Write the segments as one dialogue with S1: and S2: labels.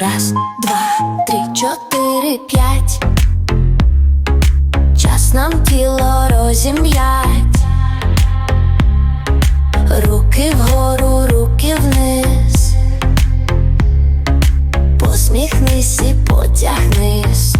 S1: Раз, два, три, чотири, п'ять. Час нам тіло розім'ять. Руки вгору, руки вниз. Посміхнись і потягнись.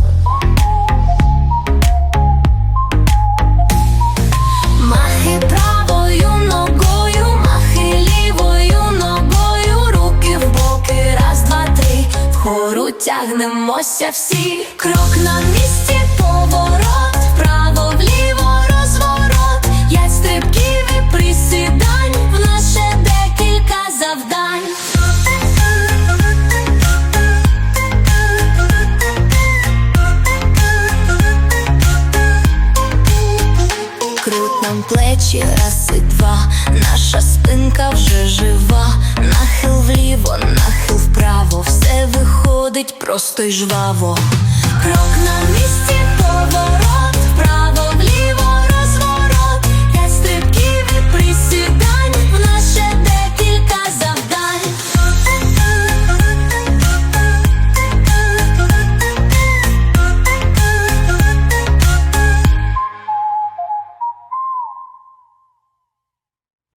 S1: Тягнемося всі. Крок на місці, поворот, вправо, вліво, розворот, п'ять стрибків і присідань, в нас ще декілька завдань. Крут нам плечі, раз і два, наша спинка вже жива, нахил вліво, нахил просто й жваво. Крок на місці,